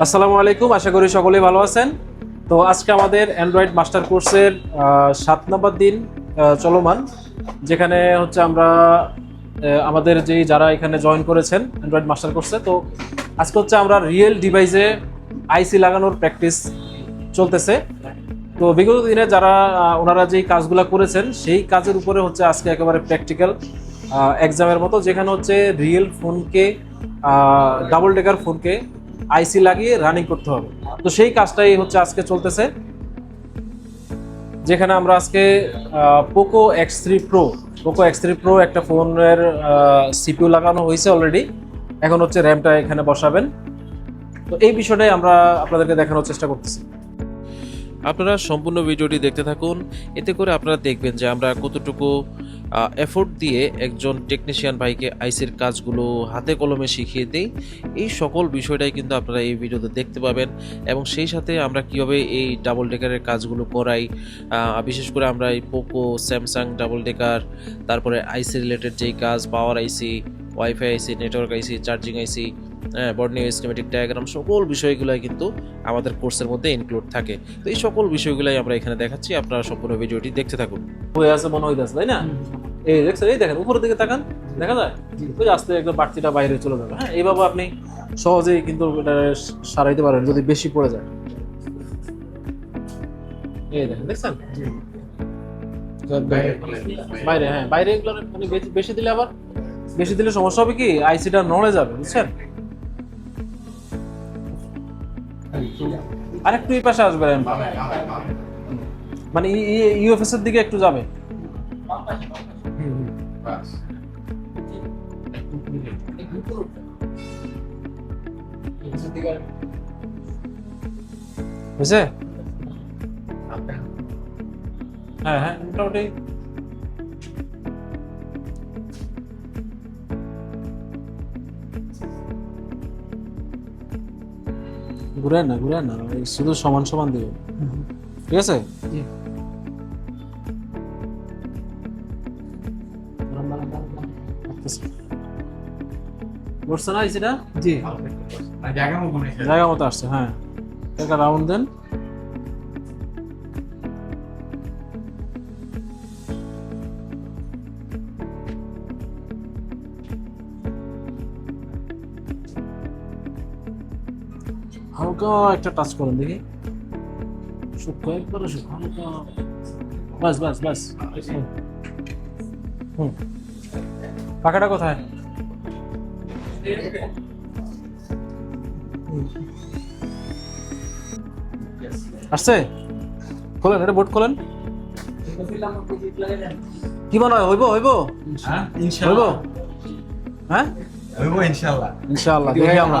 আসসালামু আলাইকুম, আশা করি সকলেই ভালো আছেন। তো আজকে আমাদের অ্যান্ড্রয়েড মাস্টার কোর্সের সাত নম্বর দিন চলমান, যেখানে হচ্ছে আমরা আমাদের যেই যারা এখানে জয়েন করেছেন অ্যান্ড্রয়েড মাস্টার কোর্সে তো আজকে হচ্ছে আমরা রিয়েল ডিভাইসে আইসি লাগানোর প্র্যাকটিস চলতেছে। তো বিগত দিনে যারা ওনারা যেই কাজগুলো করেছেন, সেই কাজের উপরে হচ্ছে আজকে একেবারে প্র্যাকটিক্যাল এক্সামের মতো, যেখানে হচ্ছে রিয়েল ফোনকে ডাবল ডেকার ফোনকে আইসি লাগিয়ে রানিং করতে হবে। তো সেই কাজটাই হচ্ছে আজকে চলতেছে। যেখানে আমরা আজকে Poco X three pro Poco X three pro একটা ফোনের সিপিউ লাগানো হয়েছে অলরেডি এখন হচ্ছে র্যামটা এখানে বসাবেন। তো এই বিষয়টাই আমরা আপনাদেরকে দেখানোর চেষ্টা করতেছি। আপনারা সম্পূর্ণ ভিডিওটি দেখতে থাকুন। এতে করে আপনারা দেখবেন যে আমরা কতটুকু এফোর্ট দিয়ে একজন টেকনিশিয়ান ভাইকে আইসির কাজগুলো হাতে কলমে শিখিয়ে দেই। এই সকল বিষয়টাই কিন্তু আপনারা এই ভিডিওতে দেখতে পাবেন এবং সেই সাথে আমরা কীভাবে এই ডাবল ডেকারের কাজগুলো করাই বিশেষ করে আমরা এই পোকো স্যামসাং ডাবল ডেকার তারপরে আইসি রিলেটেড যেই কাজ power IC WiFi IC network IC charging IC বর্ণীয় schematic diagram সকল বিষয়গুলোই কিন্তু আমাদের কোর্সের মধ্যে ইনক্লুড থাকে। তো এই সকল বিষয়গুলোই আমরা এখানে দেখাচ্ছি আপনারা সম্পূর্ণ ভিডিওটি দেখতে থাকুন। হয়ে আছে মনে হইতেছে তাই না? এই দেখছেন এই দেখেন উপরের দিকে তাকান দেখা যায়? ওই আস্তে একদম বাড়তিটা বাইরে চলে যাবে। হ্যাঁ এইভাবে আপনি সহজেই কিন্তু এটা সারাইতে পারেন যদি বেশি পড়ে যায়। এই দেখেন দেখছেন? বাইরে। হ্যাঁ বাইরে এগুলো মানে বেশি- বেশি দিলে আবার বেশি দিলে সমস্যা হবে কি? আইসিটা নড়ে যাবে বুঝছেন? আরেকটু এই পাশে আসবেন মানে ইউএফএস এর দিকে একটু যাবে? বুঝছে হ্যাঁ হ্যাঁ মোটামুটি। ঘুরে না ঘুরে না শুধু সমান সমান দিবে ঠিক আছে? বসছে না জি। জায়গা মতো আসছে হ্যাঁ। একটা রাউন্ড দেন। হালকা একটা টাচ করেন দেখি। সূক্ষ্ম একবারে সূক্ষ্ম হালকা। বাস বাস বাস। হুম। পাখাটা কোথায়? আসছে? খোলেন এটা বোর্ড খোলেন। কি মনে হয় হইব? হইব হইব? হ্যাঁ? ইনশাআল্লাহ। দেখি আমরা।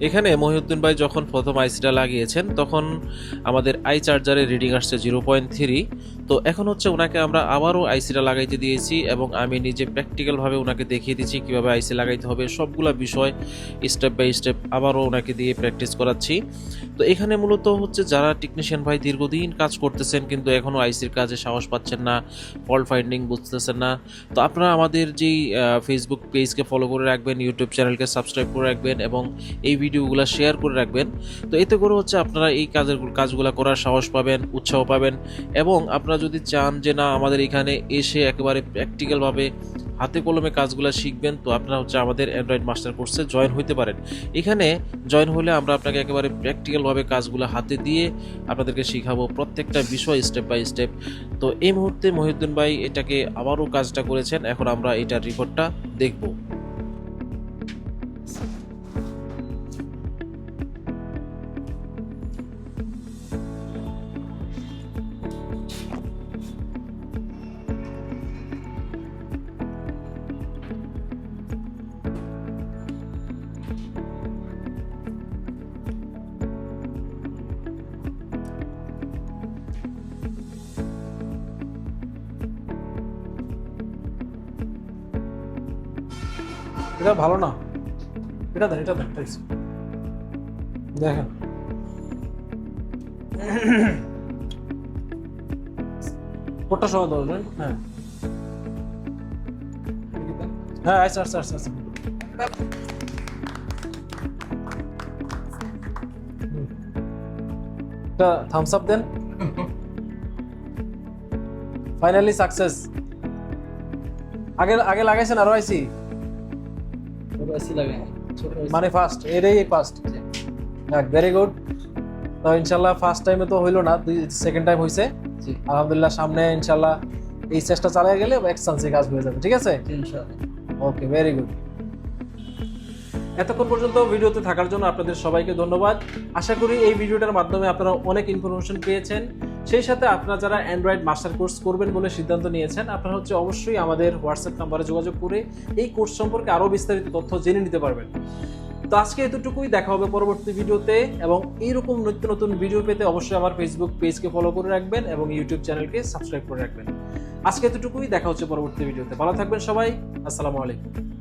এখানে মহিউদ্দিন ভাই যখন প্রথম আইসিটা লাগিয়েছেন, তখন আমাদের আই চার্জারের রিডিং আসছে জিরো পয়েন্ট থ্রি তো এখন হচ্ছে ওনাকে আমরা আবারও আইসিটা লাগাইতে দিয়েছি এবং আমি নিজে প্র্যাকটিক্যালভাবে ওনাকে দেখিয়ে দিচ্ছি কীভাবে আইসি লাগাইতে হবে, সবগুলা বিষয় স্টেপ বাই স্টেপ আবারও ওনাকে দিয়ে প্র্যাকটিস করাচ্ছি। তো এখানে মূলত হচ্ছে যারা টেকনিশিয়ান ভাই দীর্ঘদিন কাজ করতেছেন কিন্তু এখনও আইসির কাজে সাহস পাচ্ছেন না ফল্ট ফাইন্ডিং বুঝতেছেন না, তো আপনারা আমাদের যেই ফেসবুক পেজকে ফলো করে রাখবেন ইউটিউব চ্যানেলকে সাবস্ক্রাইব করে রাখবেন এবং এই ভিডিওগুলো শেয়ার করে রাখবেন। তো এতে করে হচ্ছে আপনারা এই কাজের, কাজগুলো করার সাহস পাবেন, উৎসাহ পাবেন এবং আপনারা যদি চান যে না, আমাদের এখানে এসে একেবারে প্র্যাকটিক্যালভাবে হাতে কলমে কাজগুলো শিখবেন, তো আপনারা হচ্ছে আমাদের অ্যান্ড্রয়েড মাস্টার কোর্সে জয়েন হইতে পারেন। এখানে জয়েন হলে আমরা আপনাকে একেবারে প্র্যাকটিক্যালভাবে কাজগুলো হাতে দিয়ে আপনাদেরকে শিখাবো প্রত্যেকটা বিষয় স্টেপ বাই স্টেপ তো এই মুহূর্তে মহিউদ্দিন ভাই এটাকে আবারও কাজটা করেছেন, এখন আমরা এটার রিপোর্টটা দেখব। এটা ভালো না। এটা দেন এটা দেখেন। কোটটা ধরবেন হ্যাঁ। হ্যাঁ আচ্ছা আচ্ছা আচ্ছা আচ্ছা একটা থামস আপ দেন। ফাইনালি সাকসেস আগে আগে লাগাইছেন আরও আইসি? মানে ফার্স্ট এটাই ফার্স্ট ভেরি গুড তো ইনশাল্লাহ ফার্স্ট টাইমে তো হইল না দুই সেকেন্ড টাইম হইছে। আলহামদুলিল্লাহ সামনে ইনশাল্লাহ এই চেষ্টা চালিয়ে গেলে এক চান্সে কাজ হয়ে যাবে ঠিক আছে? ওকে ভেরি গুড এতক্ষণ পর্যন্ত ভিডিওতে থাকার জন্য আপনাদের সবাইকে ধন্যবাদ। আশা করি এই ভিডিওটার মাধ্যমে আপনারা অনেক ইনফরমেশন পেয়েছেন। সেই সাথে আপনারা যারা অ্যান্ড্রয়েড মাস্টার কোর্স করবেন বলে সিদ্ধান্ত নিয়েছেন, আপনারা হচ্ছে অবশ্যই আমাদের হোয়াটসঅ্যাপ নাম্বারে যোগাযোগ করে এই কোর্স সম্পর্কে আরও বিস্তারিত তথ্য জেনে নিতে পারবেন। তো আজকে এতটুকুই, দেখা হবে পরবর্তী ভিডিওতে এবং এইরকম নিত্য নতুন ভিডিও পেতে অবশ্যই আমার ফেসবুক পেজকে ফলো করে রাখবেন এবং ইউটিউব চ্যানেলকে সাবস্ক্রাইব করে রাখবেন। আজকে এতটুকুই, দেখা হচ্ছে পরবর্তী ভিডিওতে। ভালো থাকবেন সবাই, আসসালামু আলাইকুম।